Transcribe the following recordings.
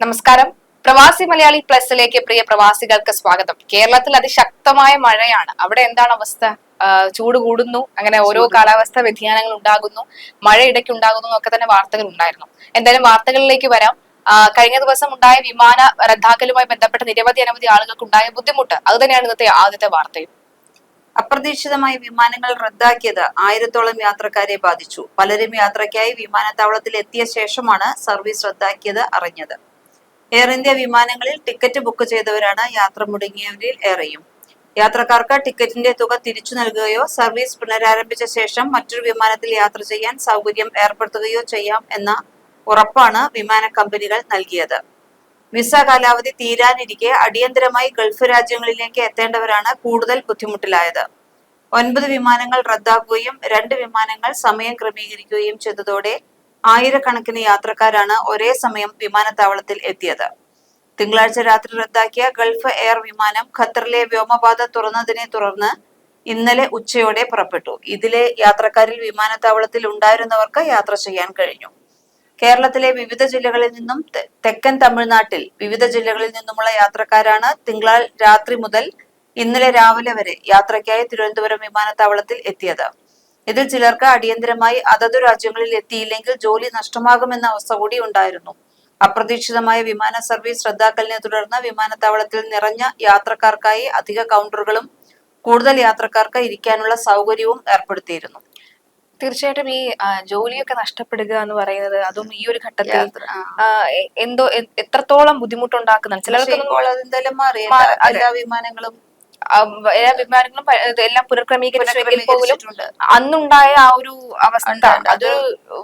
നമസ്കാരം. പ്രവാസി മലയാളി പ്ലസിലേക്ക് പ്രിയ പ്രവാസികൾക്ക് സ്വാഗതം. കേരളത്തിൽ അതിശക്തമായ മഴയാണ്. അവിടെ എന്താണ് അവസ്ഥ? ചൂട് കൂടുന്നു. അങ്ങനെ ഓരോ കാലാവസ്ഥ വ്യതിയാനങ്ങൾ ഉണ്ടാകുന്നു. മഴ ഇടയ്ക്ക് ഉണ്ടാകുന്നു എന്നൊക്കെ തന്നെ വാർത്തകൾ ഉണ്ടായിരുന്നു. എന്തായാലും വാർത്തകളിലേക്ക് വരാം. കഴിഞ്ഞ ദിവസം ഉണ്ടായ വിമാന റദ്ദാക്കലുമായി ബന്ധപ്പെട്ട നിരവധി അനവധി ആളുകൾക്ക് ഉണ്ടായ ബുദ്ധിമുട്ട്. അത് തന്നെയാണ് ഇന്നത്തെ ആദ്യത്തെ വാർത്തയും. അപ്രതീക്ഷിതമായി വിമാനങ്ങൾ റദ്ദാക്കിയത് ആയിരത്തോളം യാത്രക്കാരെ ബാധിച്ചു. പലരും യാത്രയ്ക്കായി വിമാനത്താവളത്തിൽ എത്തിയ ശേഷമാണ് സർവീസ് റദ്ദാക്കിയത് അറിഞ്ഞത്. എയർ ഇന്ത്യ വിമാനങ്ങളിൽ ടിക്കറ്റ് ബുക്ക് ചെയ്തവരാണ് യാത്ര മുടങ്ങിയവരിൽ ഏറെയും. യാത്രക്കാർക്ക് ടിക്കറ്റിന്റെ തുക തിരിച്ചു നൽകുകയോ സർവീസ് പുനരാരംഭിച്ച ശേഷം മറ്റൊരു വിമാനത്തിൽ യാത്ര ചെയ്യാൻ സൗകര്യം ഏർപ്പെടുത്തുകയോ ചെയ്യാം എന്ന ഉറപ്പാണ് വിമാന കമ്പനികൾ നൽകിയത്. വിസ കാലാവധി തീരാനിരിക്കെ അടിയന്തരമായി ഗൾഫ് രാജ്യങ്ങളിലേക്ക് എത്തേണ്ടവരാണ് കൂടുതൽ ബുദ്ധിമുട്ടിലായത്. ഒൻപത് വിമാനങ്ങൾ റദ്ദാക്കുകയും രണ്ട് വിമാനങ്ങൾ സമയം ക്രമീകരിക്കുകയും ചെയ്തതോടെ ആയിരക്കണക്കിന് യാത്രക്കാരാണ് ഒരേ സമയം വിമാനത്താവളത്തിൽ എത്തിയത്. തിങ്കളാഴ്ച രാത്രി റദ്ദാക്കിയ ഗൾഫ് എയർ വിമാനം ഖത്തറിലെ വ്യോമപാത തുറന്നതിനെ തുടർന്ന് ഇന്നലെ ഉച്ചയോടെ പുറപ്പെട്ടു. ഇതിലെ യാത്രക്കാരിൽ വിമാനത്താവളത്തിൽ ഉണ്ടായിരുന്നവർക്ക് യാത്ര ചെയ്യാൻ കഴിഞ്ഞു. കേരളത്തിലെ വിവിധ ജില്ലകളിൽ നിന്നും തെക്കൻ തമിഴ്നാട്ടിൽ വിവിധ ജില്ലകളിൽ നിന്നുമുള്ള യാത്രക്കാരാണ് തിങ്കളാഴ്ച രാത്രി മുതൽ ഇന്നലെ രാവിലെ വരെ യാത്രയ്ക്കായി തിരുവനന്തപുരം വിമാനത്താവളത്തിൽ എത്തിയത്. ഇതിൽ ചിലർക്ക് അടിയന്തരമായി അതതു രാജ്യങ്ങളിൽ എത്തിയില്ലെങ്കിൽ ജോലി നഷ്ടമാകുമെന്ന അവസ്ഥ കൂടി ഉണ്ടായിരുന്നു. അപ്രതീക്ഷിതമായ വിമാന സർവീസ് റദ്ദാക്കലിനെ തുടർന്ന് വിമാനത്താവളത്തിൽ നിറഞ്ഞ യാത്രക്കാർക്കായി അധിക കൗണ്ടറുകളും കൂടുതൽ യാത്രക്കാർക്ക് ഇരിക്കാനുള്ള സൗകര്യവും ഏർപ്പെടുത്തിയിരുന്നു. തീർച്ചയായിട്ടും ഈ ജോലിയൊക്കെ നഷ്ടപ്പെടുക എന്ന് പറയുന്നത് അതും ഈ ഒരു ഘട്ടത്തിൽ എന്തോ എത്രത്തോളം ബുദ്ധിമുട്ടുണ്ടാക്കുന്നുണ്ട്? ചിലർക്ക് എന്തായാലും എല്ലാ- വിമാനങ്ങളും എല്ലാ വിമാനങ്ങളും എല്ലാം പുനഃക്രമീകരിച്ചെങ്കിൽ പോലും. അന്നുണ്ടായ ആ ഒരു അവസ്ഥ ഉണ്ട്, ഉണ്ട്. അത്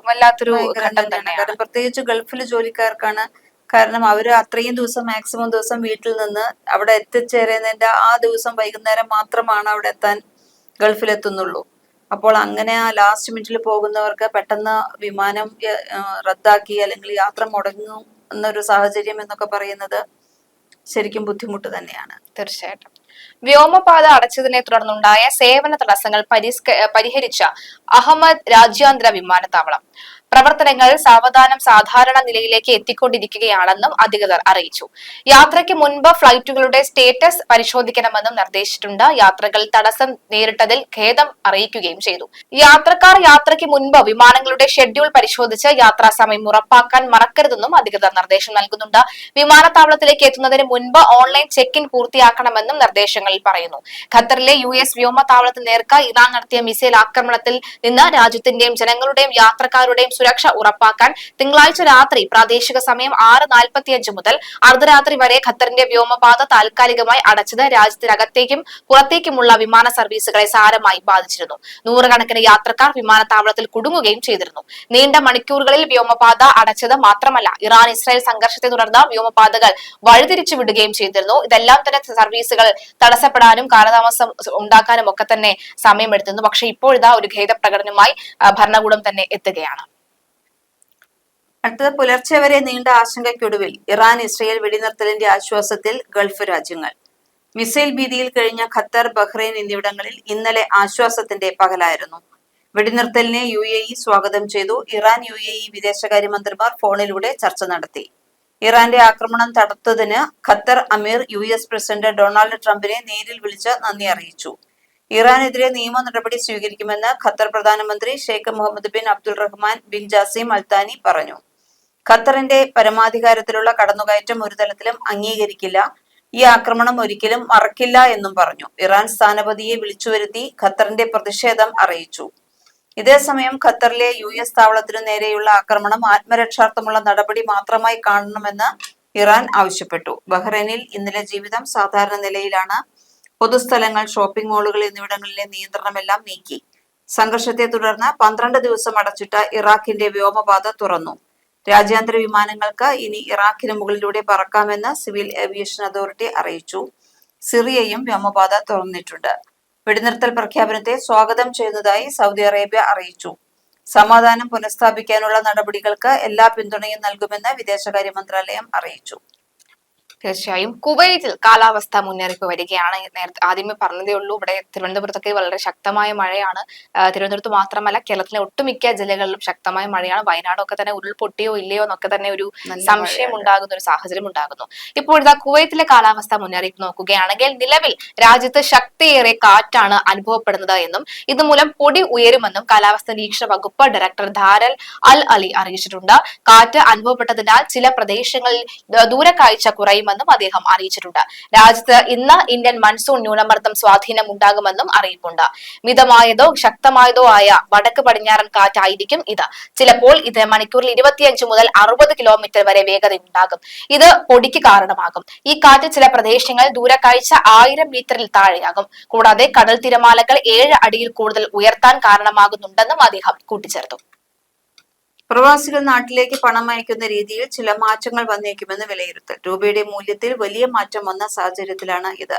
വല്ലാത്തൊരു ഘട്ടം തന്നെയാണ്. പ്രത്യേകിച്ച് ഗൾഫിൽ ജോലിക്കാർക്കാണ് കാരണം അവർ അത്രയും ദിവസം മാക്സിമം ദിവസം വീട്ടിൽ നിന്ന് അവിടെ എത്തിച്ചേരുന്നതിന്റെ ആ ദിവസം വൈകുന്നേരം മാത്രമാണ് അവിടെ എത്താൻ ഗൾഫിലെത്തുന്നുള്ളൂ അപ്പോൾ അങ്ങനെ ആ ലാസ്റ്റ് മിനിറ്റിൽ പോകുന്നവർക്ക് പെട്ടെന്ന് വിമാനം റദ്ദാക്കി അല്ലെങ്കിൽ യാത്ര മുടങ്ങും എന്നൊരു സാഹചര്യം എന്നൊക്കെ പറയുന്നത് ശരിക്കും ബുദ്ധിമുട്ട് തന്നെയാണ് തീർച്ചയായിട്ടും വ്യോമപാത അടച്ചതിനെ തുടർന്നുണ്ടായ സേവന തടസ്സങ്ങൾ പരിഹരിച്ച അഹമ്മദ് രാജ്യാന്തര വിമാനത്താവളം. പ്രവർത്തനങ്ങൾ സാവധാനം സാധാരണ നിലയിലേക്ക് എത്തിക്കൊണ്ടിരിക്കുകയാണെന്നും അധികൃതർ അറിയിച്ചു. യാത്രയ്ക്ക് മുൻപ് ഫ്ളൈറ്റുകളുടെ സ്റ്റേറ്റസ് പരിശോധിക്കണമെന്നും നിർദ്ദേശിച്ചിട്ടുണ്ട്. യാത്രകൾ തടസ്സം നേരിട്ടതിൽ ഖേദം അറിയിക്കുകയും ചെയ്തു. യാത്രക്കാർ യാത്രയ്ക്ക് മുൻപ് വിമാനങ്ങളുടെ ഷെഡ്യൂൾ പരിശോധിച്ച് യാത്രാ സമയം ഉറപ്പാക്കാൻ മറക്കരുതെന്നും അധികൃതർ നിർദ്ദേശം നൽകുന്നുണ്ട്. വിമാനത്താവളത്തിലേക്ക് എത്തുന്നതിന് മുൻപ് ഓൺലൈൻ ചെക്ക് ഇൻ പൂർത്തിയാക്കണമെന്നും നിർദ്ദേശങ്ങളിൽ പറയുന്നു. ഖത്തറിലെ യു എസ് വ്യോമത്താവളത്തിന് നേർക്ക് ഇറാൻ നടത്തിയ മിസൈൽ ആക്രമണത്തിൽ നിന്ന് രാജ്യത്തിന്റെയും ജനങ്ങളുടെയും യാത്രക്കാരുടെയും സുരക്ഷ ഉറപ്പാക്കാൻ തിങ്കളാഴ്ച രാത്രി പ്രാദേശിക സമയം ആറ് നാൽപ്പത്തിയഞ്ച് മുതൽ അർദ്ധരാത്രി വരെ ഖത്തറിന്റെ വ്യോമപാത താൽക്കാലികമായി അടച്ചത് രാജ്യത്തിനകത്തേക്കും പുറത്തേക്കുമുള്ള വിമാന സർവീസുകളെ സാരമായി ബാധിച്ചിരുന്നു. നൂറുകണക്കിന് യാത്രക്കാർ വിമാനത്താവളത്തിൽ കുടുങ്ങുകയും ചെയ്തിരുന്നു. നീണ്ട മണിക്കൂറുകളിൽ വ്യോമപാത അടച്ചത് മാത്രമല്ല ഇറാൻ ഇസ്രായേൽ സംഘർഷത്തെ തുടർന്ന് വ്യോമപാതകൾ വഴിതിരിച്ചു വിടുകയും ചെയ്തിരുന്നു. ഇതെല്ലാം തന്നെ സർവീസുകൾ തടസ്സപ്പെടാനും കാലതാമസം ഉണ്ടാക്കാനും ഒക്കെ തന്നെ സമയമെടുത്തിരുന്നു. പക്ഷേ ഇപ്പോഴിതാ ഒരു ഖേദപ്രകടനവുമായി ആ, ഭരണകൂടം തന്നെ എത്തുകയാണ്. അടുത്തത് പുലർച്ചെ വരെ നീണ്ട ആശങ്കയ്ക്കൊടുവിൽ ഇറാൻ ഇസ്രയേൽ വെടിനിർത്തലിന്റെ ആശ്വാസത്തിൽ ഗൾഫ് രാജ്യങ്ങൾ. മിസൈൽ ഭീതിയിൽ കഴിഞ്ഞ ഖത്തർ ബഹ്റൈൻ എന്നിവിടങ്ങളിൽ ഇന്നലെ ആശ്വാസത്തിന്റെ പകലായിരുന്നു. വെടിനിർത്തലിനെ യു എ ഇ സ്വാഗതം ചെയ്തു. ഇറാൻ യു എ ഇ വിദേശകാര്യമന്ത്രിമാർ ഫോണിലൂടെ ചർച്ച നടത്തി. ഇറാന്റെ ആക്രമണം തടുത്തതിന് ഖത്തർ അമീർ യു എസ് പ്രസിഡന്റ് ഡൊണാൾഡ് ട്രംപിനെ നേരിൽ വിളിച്ച് നന്ദി അറിയിച്ചു. ഇറാനെതിരെ നിയമ നടപടി സ്വീകരിക്കുമെന്ന് ഖത്തർ പ്രധാനമന്ത്രി Sheikh Muhammad bin Abdul Rahman bin Jassim Al Thani പറഞ്ഞു. ഖത്തറിന്റെ പരമാധികാരത്തിലുള്ള കടന്നുകയറ്റം ഒരു തലത്തിലും അംഗീകരിക്കില്ല. ഈ ആക്രമണം ഒരിക്കലും മറക്കില്ല എന്നും പറഞ്ഞു. ഇറാൻ സ്ഥാനപതിയെ വിളിച്ചുവരുത്തി ഖത്തറിന്റെ പ്രതിഷേധം അറിയിച്ചു. ഇതേസമയം ഖത്തറിലെ യു എസ് താവളത്തിനു നേരെയുള്ള ആക്രമണം ആത്മരക്ഷാർത്ഥമുള്ള നടപടി മാത്രമായി കാണണമെന്ന് ഇറാൻ ആവശ്യപ്പെട്ടു. ബഹ്റൈനിൽ ഇന്നലെ ജീവിതം സാധാരണ നിലയിലാണ്. പൊതുസ്ഥലങ്ങൾ ഷോപ്പിംഗ് മാളുകൾ എന്നിവിടങ്ങളിലെ നിയന്ത്രണമെല്ലാം നീക്കി. സംഘർഷത്തെ തുടർന്ന് പന്ത്രണ്ട് ദിവസം അടച്ചിട്ട ഇറാഖിന്റെ വ്യോമപാത തുറന്നു. രാജ്യാന്തര വിമാനങ്ങൾക്ക് ഇനി ഇറാഖിന് മുകളിലൂടെ പറക്കാമെന്ന് സിവിൽ ഏവിയേഷൻ അതോറിറ്റി അറിയിച്ചു. സിറിയയും വ്യോമപാത തുറന്നിട്ടുണ്ട്. വെടിനിർത്തൽ പ്രഖ്യാപനത്തെ സ്വാഗതം ചെയ്യുന്നതായി സൗദി അറേബ്യ അറിയിച്ചു. സമാധാനം പുനഃസ്ഥാപിക്കാനുള്ള നടപടികൾക്ക് എല്ലാ പിന്തുണയും നൽകുമെന്ന് വിദേശകാര്യ മന്ത്രാലയം അറിയിച്ചു. തീർച്ചയായും കുവൈറ്റിൽ കാലാവസ്ഥ മുന്നറിയിപ്പ് വരികയാണ്. നേരത്തെ ആദ്യമേ പറഞ്ഞതേ ഉള്ളൂ ഇവിടെ തിരുവനന്തപുരത്തൊക്കെ വളരെ ശക്തമായ മഴയാണ്. തിരുവനന്തപുരത്ത് മാത്രമല്ല കേരളത്തിലെ ഒട്ടുമിക്ക ജില്ലകളിലും ശക്തമായ മഴയാണ്. വയനാടൊക്കെ തന്നെ ഉരുൾപൊട്ടിയോ ഇല്ലയോ എന്നൊക്കെ തന്നെ ഒരു സംശയം ഉണ്ടാകുന്ന ഒരു സാഹചര്യം ഉണ്ടാകുന്നു. ഇപ്പോൾ ഇതാ കുവൈത്തിലെ കാലാവസ്ഥ മുന്നറിയിപ്പ് നോക്കുകയാണെങ്കിൽ നിലവിൽ രാജ്യത്ത് ശക്തിയേറെ കാറ്റാണ് അനുഭവപ്പെടുന്നത് എന്നും ഇതുമൂലം പൊടി ഉയരുമെന്നും കാലാവസ്ഥ നിരീക്ഷണ വകുപ്പ് ഡയറക്ടർ ധാരൽ അൽ അലി അറിയിച്ചിട്ടുണ്ട്. കാറ്റ് അനുഭവപ്പെട്ടതിനാൽ ചില പ്രദേശങ്ങളിൽ ദൂരക്കാഴ്ച കുറയുമെന്നും അദ്ദേഹം അറിയിച്ചിട്ടുണ്ട്. രാജ്യത്ത് ഇന്ന് ഇന്ത്യൻ മൺസൂൺ ന്യൂനമർദ്ദം സ്വാധീനം ഉണ്ടാകുമെന്നും അറിയിപ്പുണ്ട്. മിതമായതോ ശക്തമായതോ ആയ വടക്ക് പടിഞ്ഞാറൻ കാറ്റായിരിക്കും ഇത്. ചിലപ്പോൾ ഇത് മണിക്കൂറിൽ ഇരുപത്തിയഞ്ച് മുതൽ അറുപത് കിലോമീറ്റർ വരെ വേഗത ഉണ്ടാകും. ഇത് പൊടിക്ക് കാരണമാകും. ഈ കാറ്റ് ചില പ്രദേശങ്ങൾ ദൂരക്കാഴ്ച ആയിരം മീറ്ററിൽ താഴെയാകും. കൂടാതെ കടൽ തിരമാലകൾ ഏഴ് അടിയിൽ കൂടുതൽ ഉയർത്താൻ കാരണമാകുന്നുണ്ടെന്നും അദ്ദേഹം കൂട്ടിച്ചേർത്തു. പ്രവാസികൾ നാട്ടിലേക്ക് പണം അയക്കുന്ന രീതിയിൽ ചില മാറ്റങ്ങൾ വന്നേക്കുമെന്ന് വിലയിരുത്തൽ. രൂപയുടെ മൂല്യത്തിൽ വലിയ മാറ്റം വന്ന സാഹചര്യത്തിലാണ് ഇത്.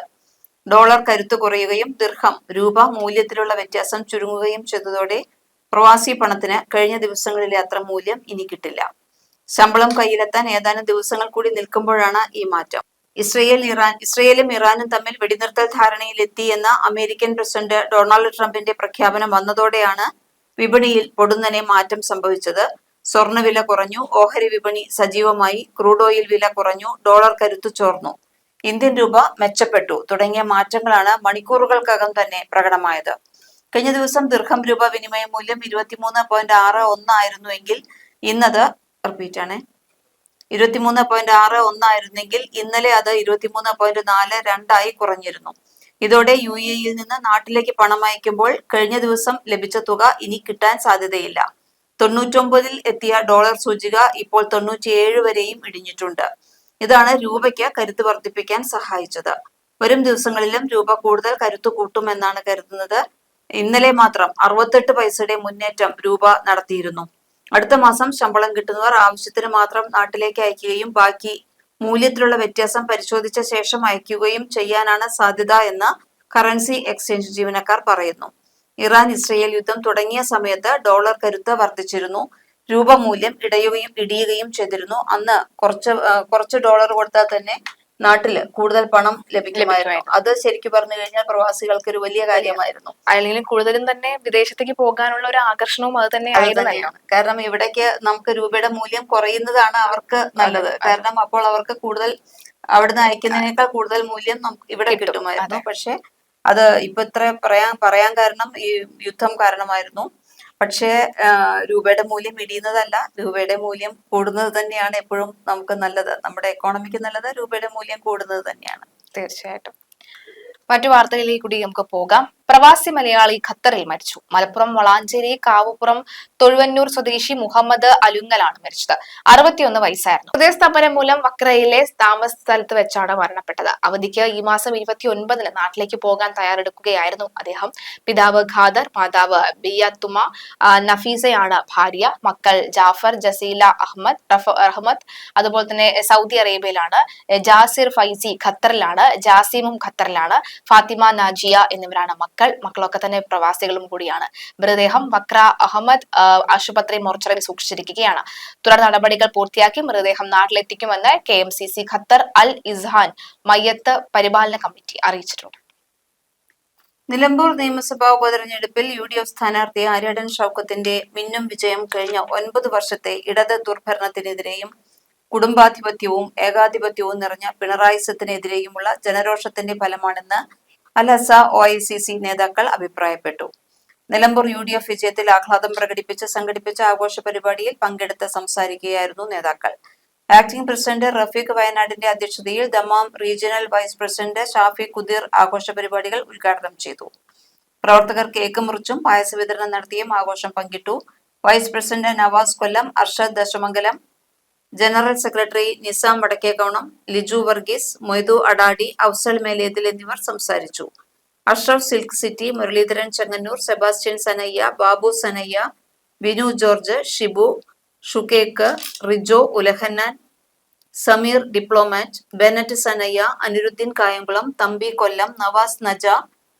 ഡോളർ കരുത്ത് കുറയുകയും ദീർഘം രൂപ മൂല്യത്തിലുള്ള വ്യത്യാസം ചുരുങ്ങുകയും ചെയ്തതോടെ പ്രവാസി പണത്തിന് കഴിഞ്ഞ ദിവസങ്ങളിലെ അത്ര മൂല്യം ഇനി കിട്ടില്ല. ശമ്പളം കയ്യിലെത്താൻ ഏതാനും ദിവസങ്ങൾ കൂടി നിൽക്കുമ്പോഴാണ് ഈ മാറ്റം. ഇസ്രയേൽ ഇറാൻ ഇസ്രയേലും ഇറാനും തമ്മിൽ വെടിനിർത്തൽ ധാരണയിലെത്തി എന്ന അമേരിക്കൻ പ്രസിഡന്റ് ഡൊണാൾഡ് ട്രംപിന്റെ പ്രഖ്യാപനം വന്നതോടെയാണ് വിപണിയിൽ പൊടുന്നനെ മാറ്റം സംഭവിച്ചത്. സ്വർണവില കുറഞ്ഞു. ഓഹരി വിപണി സജീവമായി. ക്രൂഡ് ഓയിൽ വില കുറഞ്ഞു. ഡോളർ കരുത്തു ചോർന്നു. ഇന്ത്യൻ രൂപ മെച്ചപ്പെട്ടു. തുടങ്ങിയ മാറ്റങ്ങളാണ് മണിക്കൂറുകൾക്കകം തന്നെ പ്രകടമായത്. കഴിഞ്ഞ ദിവസം ദീർഘം രൂപ വിനിമയ മൂല്യം ഇരുപത്തിമൂന്ന് പോയിന്റ് ആറ് ഒന്നായിരുന്നുവെങ്കിൽ ഇന്നത് റിപ്പീറ്റ് ആണ്. ഇരുപത്തിമൂന്ന് പോയിന്റ് ആറ് ഒന്നായിരുന്നെങ്കിൽ ഇന്നലെ അത് ഇരുപത്തിമൂന്ന് പോയിന്റ് നാല് രണ്ടായി കുറഞ്ഞിരുന്നു. ഇതോടെ യു എ ഇയിൽ നിന്ന് നാട്ടിലേക്ക് പണം അയക്കുമ്പോൾ കഴിഞ്ഞ ദിവസം ലഭിച്ച തുക ഇനി കിട്ടാൻ സാധ്യതയില്ല. തൊണ്ണൂറ്റൊമ്പതിൽ എത്തിയ ഡോളർ സൂചിക ഇപ്പോൾ തൊണ്ണൂറ്റിയേഴ് വരെയും ഇടിഞ്ഞിട്ടുണ്ട്. ഇതാണ് രൂപയ്ക്ക് കരുത്ത് വർദ്ധിപ്പിക്കാൻ സഹായിച്ചത്. വരും ദിവസങ്ങളിലും രൂപ കൂടുതൽ കരുത്തു കൂട്ടുമെന്നാണ് കരുതുന്നത്. ഇന്നലെ മാത്രം അറുപത്തെട്ട് പൈസയുടെ മുന്നേറ്റം രൂപ നടത്തിയിരുന്നു. അടുത്ത മാസം ശമ്പളം കിട്ടുന്നവർ ആവശ്യത്തിന് മാത്രം നാട്ടിലേക്ക് അയക്കുകയും ബാക്കി മൂല്യത്തിലുള്ള വ്യത്യാസം പരിശോധിച്ച ശേഷം അയക്കുകയും ചെയ്യാനാണ് സാധ്യത എന്ന് കറൻസി എക്സ്ചേഞ്ച് ജീവനക്കാർ പറയുന്നു. ഇറാൻ ഇസ്രയേൽ യുദ്ധം തുടങ്ങിയ സമയത്ത് ഡോളർ കരുത്ത് വർദ്ധിച്ചിരുന്നു. രൂപ മൂല്യം ഇടയുകയും ഇടിയുകയും ചെയ്തിരുന്നു. അന്ന് കുറച്ച് കുറച്ച് ഡോളർ കൊടുത്താൽ തന്നെ നാട്ടിൽ കൂടുതൽ പണം ലഭിക്കുമായിരുന്നു. അത് ശരിക്കും പറഞ്ഞു കഴിഞ്ഞാൽ പ്രവാസികൾക്ക് ഒരു വലിയ കാര്യമായിരുന്നു. അല്ലെങ്കിൽ കൂടുതലും തന്നെ വിദേശത്തേക്ക് പോകാനുള്ള ഒരു ആകർഷണവും അത് തന്നെ തന്നെയാണ്. കാരണം ഇവിടേക്ക് നമുക്ക് രൂപയുടെ മൂല്യം കുറയുന്നതാണ് അവർക്ക് നല്ലത്. കാരണം അപ്പോൾ അവർക്ക് കൂടുതൽ അവിടുന്ന് അയക്കുന്നതിനേക്കാൾ കൂടുതൽ മൂല്യം നമുക്ക് ഇവിടെ കിട്ടുമായിരുന്നു. പക്ഷെ അത് ഇപ്പൊ ഇത്ര പറയാൻ പറയാൻ കാരണം ഈ യുദ്ധം കാരണമായിരുന്നു. പക്ഷേ രൂപയുടെ മൂല്യം ഇടിയുന്നതല്ല. രൂപയുടെ മൂല്യം കൂടുന്നത് തന്നെയാണ് എപ്പോഴും നമുക്ക് നല്ലത്. നമ്മുടെ എക്കോണമിക്ക് നല്ലത് രൂപയുടെ മൂല്യം കൂടുന്നത് തന്നെയാണ്. തീർച്ചയായിട്ടും. മറ്റു വാർത്തകളിൽ കൂടി നമുക്ക് പോകാം. പ്രവാസി മലയാളി ഖത്തറിൽ മരിച്ചു. മലപ്പുറം വളാഞ്ചേരി കാവുപുറം തൊഴുവന്നൂർ സ്വദേശി മുഹമ്മദ് അലുങ്ങലാണ് മരിച്ചത്. അറുപത്തിയൊന്ന് വയസ്സായിരുന്നു. ഹൃദയസ്തംഭനം മൂലം വക്രയിലെ താമസ സ്ഥലത്ത് വെച്ചാണ് മരണപ്പെട്ടത്. അവധിക്ക് ഈ മാസം ഇരുപത്തി ഒൻപതിന് നാട്ടിലേക്ക് പോകാൻ തയ്യാറെടുക്കുകയായിരുന്നു അദ്ദേഹം. പിതാവ് ഖാദർ മാതാവ് ബിയത്തുമ നഫീസയാണ് ഭാര്യ മക്കൾ ജാഫർ ജസീല അഹമ്മദ് അഹമ്മദ് അതുപോലെ തന്നെ സൗദി അറേബ്യയിലാണ്. ജാസിർ ഫൈസി ഖത്തറിലാണ് ജാസിമും ഖത്തറിലാണ്. ഫാത്തിമ നാജിയ എന്നിവരാണ് മക്കൾ. മക്കളൊക്കെ തന്നെ പ്രവാസികളും കൂടിയാണ്. മൃതദേഹം വക്ര അഹമ്മദ് ആശുപത്രി മോർച്ചറിയിൽ സൂക്ഷിച്ചിരിക്കുകയാണ്. തുടർ നടപടികൾ പൂർത്തിയാക്കി മൃതദേഹം നാട്ടിലെത്തിക്കുമെന്ന് K M C C Qatar അൽ ഇസ്ഹാൻ മയ്യത്ത് പരിപാലന കമ്മിറ്റി അറിയിച്ചിട്ടുണ്ട്. നിലമ്പൂർ നിയമസഭാ ഉപതെരഞ്ഞെടുപ്പിൽ യു ഡി എഫ് സ്ഥാനാർത്ഥി ആര്യാടൻ ഷൗക്കത്തിന്റെ മിന്നും വിജയം കഴിഞ്ഞ ഒൻപത് വർഷത്തെ ഇടത് ദുർഭരണത്തിനെതിരെയും കുടുംബാധിപത്യവും ഏകാധിപത്യവും നിറഞ്ഞ പിണറായി സത്തിനെതിരെയുമുള്ള ജനരോഷത്തിന്റെ ഫലമാണെന്ന് അലസ ഒ ഐ സി സി നേതാക്കൾ അഭിപ്രായപ്പെട്ടു. നിലമ്പൂർ യു ഡി എഫ് വിജയത്തിൽ ആഹ്ലാദം പ്രകടിപ്പിച്ച് സംഘടിപ്പിച്ച ആഘോഷ പരിപാടിയിൽ പങ്കെടുത്ത് സംസാരിക്കുകയായിരുന്നു നേതാക്കൾ. ആക്ടിംഗ് പ്രസിഡന്റ് റഫീഖ് വയനാടിന്റെ അധ്യക്ഷതയിൽ Dammam regional vice president Shafi Kudeer ആഘോഷ പരിപാടികൾ ഉദ്ഘാടനം ചെയ്തു. പ്രവർത്തകർ കേക്ക് മുറിച്ചും പായസ വിതരണം നടത്തിയും ആഘോഷം പങ്കിട്ടു. Vice president Navas Kollam Arshad Dashamangalam general secretary Nizam Vadakkekonam Liju Varghese Moidu അഡാഡി Afsal Melethil എന്നിവർ സംസാരിച്ചു. Ashraf silk city Muraleedharan Chengannur Sebastian Sanaiya Babu Sanaiya Binu George Shibu ഷുക്കേക്ക് Rijo Ulahannan Sameer diplomat Bennett സനയ്യ അനിരുദ്ദീൻ Kayamkulam Thampi Kollam Navas Naja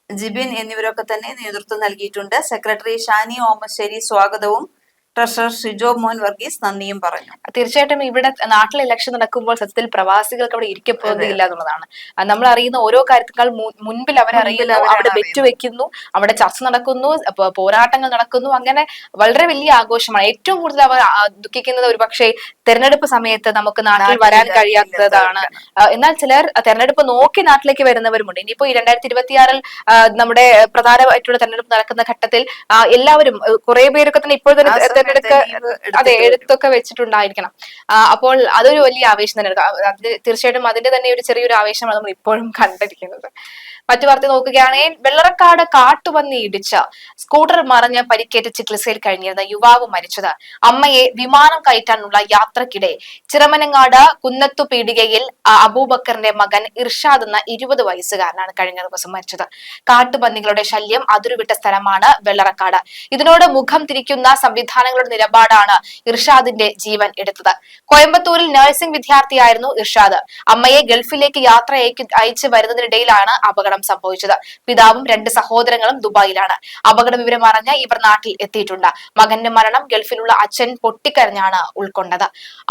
Jibin എന്നിവരൊക്കെ തന്നെ നേതൃത്വം നൽകിയിട്ടുണ്ട്. സെക്രട്ടറി ഷാനി ഓമശ്ശേരി സ്വാഗതവും ട്രഷറർ ഷിജോ മോൻ വർഗീസ് നന്ദിയും പറഞ്ഞു. തീർച്ചയായിട്ടും ഇവിടെ നാട്ടിൽ ഇലക്ഷൻ നടക്കുമ്പോൾ സത്യത്തിൽ പ്രവാസികൾക്ക് അവിടെ ഇരിക്കപ്പോകുന്നില്ല എന്നുള്ളതാണ്. നമ്മൾ അറിയുന്ന ഓരോ കാര്യത്തേക്കാൾ മുൻപിൽ അവരാണ് അവിടെ ബെറ്റ് വെക്കുന്നു അവിടെ ചർച്ച നടക്കുന്നു. പോരാട്ടങ്ങൾ നടക്കുന്നു. അങ്ങനെ വളരെ വലിയ ആഘോഷമാണ്. ഏറ്റവും കൂടുതൽ അവർ ദുഃഖിക്കുന്നത് ഒരു പക്ഷേ തെരഞ്ഞെടുപ്പ് സമയത്ത് നമുക്ക് നാട്ടിൽ വരാൻ കഴിയാത്തതാണ്. എന്നാൽ ചിലർ തെരഞ്ഞെടുപ്പ് നോക്കി നാട്ടിലേക്ക് വരുന്നവരുമുണ്ട്. ഇനിയിപ്പോ ഈ രണ്ടായിരത്തി ഇരുപത്തിയാറിൽ നമ്മുടെ പ്രധാനമായിട്ടുള്ള തെരഞ്ഞെടുപ്പ് നടക്കുന്ന ഘട്ടത്തിൽ എല്ലാവരും കുറെ പേരൊക്കെ തന്നെ ഇപ്പോൾ തന്നെ ആ സമയത്ത് തെരഞ്ഞെടുക്ക അതെ എഴുത്തൊക്കെ വെച്ചിട്ടുണ്ടായിരിക്കണം. അപ്പോൾ അതൊരു വലിയ ആവേശം തന്നെ അത് തീർച്ചയായിട്ടും അതിന്റെ തന്നെ ഒരു ചെറിയൊരു ആവേശമാണ് നമ്മൾ ഇപ്പോഴും കണ്ടിരിക്കുന്നത്. മറ്റു വാർത്ത നോക്കുകയാണെങ്കിൽ വെള്ളറക്കാട് കാട്ടുപന്നി ഇടിച്ച സ്കൂട്ടർ മറിഞ്ഞ് പരിക്കേറ്റ് ചികിത്സയിൽ കഴിഞ്ഞിരുന്ന യുവാവ് മരിച്ചത് അമ്മയെ വിമാനം കയറ്റാനുള്ള യാത്രക്കിടെ ചിറമനങ്ങാട് കുന്നത്തു പീടികയിൽ അബൂബക്കറിന്റെ മകൻ ഇർഷാദ് എന്ന ഇരുപത് വയസ്സുകാരനാണ് കഴിഞ്ഞ ദിവസം മരിച്ചത്. കാട്ടുപന്നികളുടെ ശല്യം അതിരുവിട്ട സ്ഥലമാണ് വെള്ളറക്കാട്. ഇതിനോട് മുഖം തിരിക്കുന്ന സംവിധാനങ്ങളുടെ നിലപാടാണ് ഇർഷാദിന്റെ ജീവൻ എടുത്തത്. കോയമ്പത്തൂരിൽ നഴ്സിംഗ് വിദ്യാർത്ഥിയായിരുന്നു ഇർഷാദ്. അമ്മയെ ഗൾഫിലേക്ക് യാത്ര അയച്ചു വരുന്നതിനിടയിലാണ് അപകടം സംഭവിച്ചത്. പിതാവും രണ്ട് സഹോദരങ്ങളും ദുബായിലാണ്. അപകട വിവരം അറിഞ്ഞ് ഇവർ നാട്ടിൽ എത്തിയിട്ടുണ്ട്. മകന്റെ മരണം ഗൾഫിലുള്ള അച്ഛൻ പൊട്ടിക്കരഞ്ഞാണ് ഉൾക്കൊണ്ടത്.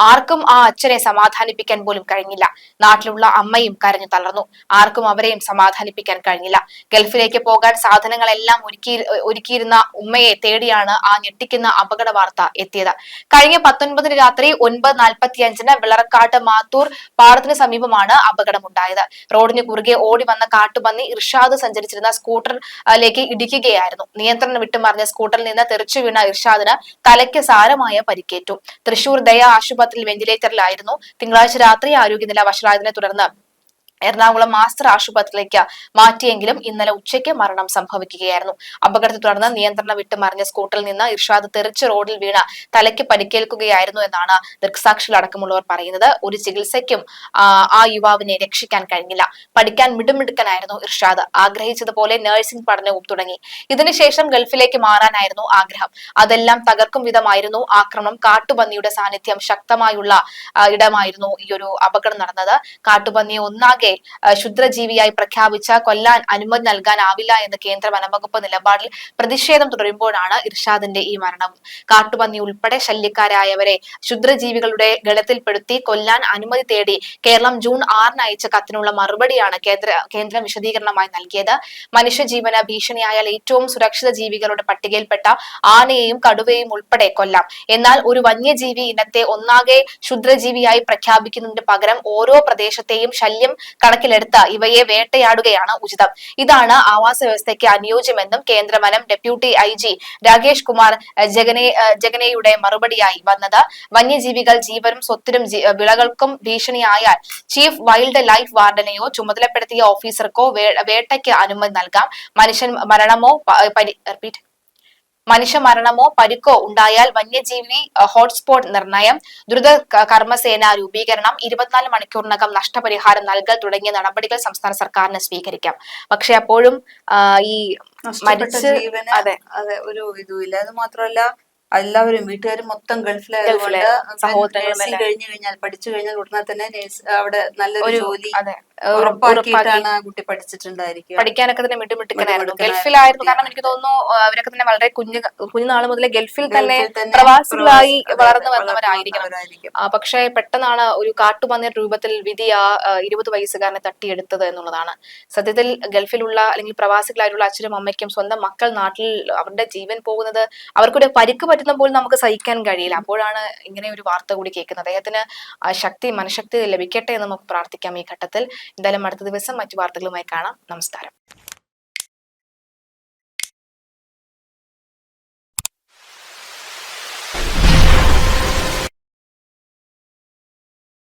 ആർക്കും ആ അച്ഛനെ സമാധാനിപ്പിക്കാൻ പോലും കഴിഞ്ഞില്ല. നാട്ടിലുള്ള അമ്മയും കരഞ്ഞു തളർന്നു. ആർക്കും അവരെയും സമാധാനിപ്പിക്കാൻ കഴിഞ്ഞില്ല. ഗൾഫിലേക്ക് പോകാൻ സാധനങ്ങളെല്ലാം ഒരുക്കി ഒരുക്കിയിരുന്ന ഉമ്മയെ തേടിയാണ് ആ ഞെട്ടിക്കുന്ന അപകട വാർത്ത എത്തിയത്. കഴിഞ്ഞ പത്തൊൻപതിന് രാത്രി ഒൻപത് നാൽപ്പത്തി അഞ്ചിന് വിളറക്കാട്ട് മാത്തൂർ പാടത്തിന് സമീപമാണ് അപകടമുണ്ടായത്. റോഡിന് കുറുകെ ഓടി വന്ന കാട്ടുപന്നി ഇർഷാദ് സഞ്ചരിച്ചിരുന്ന സ്കൂട്ടറിലേക്ക് ഇടിക്കുകയായിരുന്നു. നിയന്ത്രണം വിട്ടുമറിഞ്ഞ സ്കൂട്ടറിൽ നിന്ന് തെറിച്ചു വീണ ഇർഷാദിന് തലയ്ക്ക് സാരമായ പരിക്കേറ്റു. തൃശൂർ ദയ ആശുപത്രിയിൽ വെന്റിലേറ്ററിലായിരുന്നു. തിങ്കളാഴ്ച രാത്രി ആരോഗ്യനില വഷളായതിനെ തുടർന്ന് എറണാകുളം മാസ്റ്റർ ആശുപത്രിയിലേക്ക് മാറ്റിയെങ്കിലും ഇന്നലെ ഉച്ചയ്ക്ക് മരണം സംഭവിക്കുകയായിരുന്നു. അപകടത്തെ തുടർന്ന് നിയന്ത്രണം വിട്ട് മറിഞ്ഞ സ്കൂട്ടറിൽ നിന്ന് ഇർഷാദ് തെറിച്ച് റോഡിൽ വീണ തലയ്ക്ക് പരിക്കേൽക്കുകയായിരുന്നു എന്നാണ് ദൃക്സാക്ഷികളടക്കമുള്ളവർ പറയുന്നത്. ഒരു ചികിത്സയ്ക്കും ആ, യുവാവിനെ രക്ഷിക്കാൻ കഴിഞ്ഞില്ല. പഠിക്കാൻ മിടുമിടുക്കനായിരുന്നു ഇർഷാദ്. ആഗ്രഹിച്ചതുപോലെ നഴ്സിംഗ് പഠനവും തുടങ്ങി. ഇതിനുശേഷം ഗൾഫിലേക്ക് മാറാനായിരുന്നു ആഗ്രഹം. അതെല്ലാം തകർക്കും വിധമായിരുന്നു ആക്രമണം. കാട്ടുപന്നിയുടെ സാന്നിധ്യം ശക്തമായുള്ള ഇടമായിരുന്നു ഈ ഒരു അപകടം നടന്നത്. കാട്ടുപന്നിയെ ഒന്നാകെ ആ, ക്ഷുദ്രജീവിയായി പ്രഖ്യാപിച്ച കൊല്ലാൻ അനുമതി നൽകാനാവില്ല എന്ന് കേന്ദ്ര വനംവകുപ്പ് നിലപാടിൽ പ്രതിഷേധം തുടരുമ്പോഴാണ് ഇർഷാദിന്റെ ഈ മരണം. കാട്ടുപന്നി ഉൾപ്പെടെ ശല്യക്കാരായവരെ ക്ഷുദ്രജീവികളുടെ ഗണത്തിൽപ്പെടുത്തി കൊല്ലാൻ അനുമതി തേടി കേരളം ജൂൺ ആറിന് അയച്ച കത്തിനുള്ള മറുപടിയാണ് കേന്ദ്ര കേന്ദ്രം വിശദീകരണമായി നൽകിയത്. മനുഷ്യജീവന ഭീഷണിയായാൽ ഏറ്റവും സുരക്ഷിത ജീവികളുടെ പട്ടികയിൽപ്പെട്ട ആനയെയും കടുവയും ഉൾപ്പെടെ കൊല്ലാം. എന്നാൽ ഒരു വന്യജീവി ഇനത്തെ ഒന്നാകെ ക്ഷുദ്രജീവിയായി പ്രഖ്യാപിക്കുന്നതിന് പകരം ഓരോ പ്രദേശത്തെയും ശല്യം കണക്കിലെടുത്ത് ഇവയെ വേട്ടയാടുകയാണ് ഉചിതം. ഇതാണ് ആവാസ വ്യവസ്ഥയ്ക്ക് അനുയോജ്യമെന്നും കേന്ദ്ര വനം deputy I G Rakesh Kumar ജഗനെ ജഗനയുടെ മറുപടിയായി വന്നത്. വന്യജീവികൾ ജീവനും സ്വത്തിനും വിളകൾക്കും ഭീഷണിയായാൽ ചീഫ് വൈൽഡ് ലൈഫ് വാർഡനെയോ ചുമതലപ്പെടുത്തിയ ഓഫീസർക്കോ വേട്ടയ്ക്ക് അനുമതി നൽകാം. മനുഷ്യൻ മരണമോ റിപ്പീറ്റ്. മനുഷ്യ മരണമോ പരുക്കോ ഉണ്ടായാൽ വന്യജീവി ഹോട്ട്സ്പോട്ട് നിർണയം ദ്രുത കർമ്മസേന രൂപീകരണം ഇരുപത്തിനാല് മണിക്കൂറിനകം നഷ്ടപരിഹാരം നൽകൽ തുടങ്ങിയ നടപടികൾ സംസ്ഥാന സർക്കാരിന് സ്വീകരിക്കാം. പക്ഷെ അപ്പോഴും ഈ മരിച്ച അതെ. അതെ ഒരു ഇതുമില്ല. അത് മാത്രമല്ല എല്ലാവരും വീട്ടുകാർ മൊത്തം ഗൾഫിലായതുകൊണ്ട് കഴിഞ്ഞു കഴിഞ്ഞാൽ പഠിച്ചു കഴിഞ്ഞാൽ ഉടനെ തന്നെ അവിടെ നല്ലൊരു ജോലി ഉറപ്പാക്കിയിട്ടാണ് ആ കുട്ടി പഠിച്ചിട്ടുണ്ടായിരിക്കുക. പഠിക്കാനൊക്കെ തന്നെ മിട്ടുമിട്ടുക്കനായിരുന്നു ഗൾഫിലായിരുന്നു. കാരണം എനിക്ക് തോന്നുന്നു അവരൊക്കെ തന്നെ വളരെ കുഞ്ഞു കുഞ്ഞുനാൾ മുതലേ ഗൾഫിൽ തന്നെ പ്രവാസികളായി പ്രവാസി- വളർന്നു വന്നവരായിരിക്കണം. പക്ഷേ പെട്ടെന്നാണ് ഒരു കാട്ടുപന്നിയുടെ രൂപത്തിൽ വിധി ആ ഇരുപത് വയസ്സുകാരനെ തട്ടിയെടുത്തത് എന്നുള്ളതാണ്. സത്യത്തിൽ ഗൾഫിലുള്ള അല്ലെങ്കിൽ പ്രവാസികളായിട്ടുള്ള അച്ഛനും അമ്മയ്ക്കും സ്വന്തം മക്കൾ നാട്ടിൽ അവരുടെ ജീവൻ പോകുന്നത് അവർക്കൊരു പരിക്ക് പറ്റുന്ന പോലും നമുക്ക് സഹിക്കാൻ കഴിയില്ല. അപ്പോഴാണ് ഇങ്ങനെ ഒരു വാർത്ത കൂടി കേൾക്കുന്നത്. അദ്ദേഹത്തിന് ശക്തി മനഃശക്തി ലഭിക്കട്ടെ എന്ന് നമുക്ക് പ്രാർത്ഥിക്കാം ഈ ഘട്ടത്തിൽ. എന്തായാലും അടുത്ത ദിവസം മറ്റു വാർത്തകളുമായി കാണാം. നമസ്കാരം.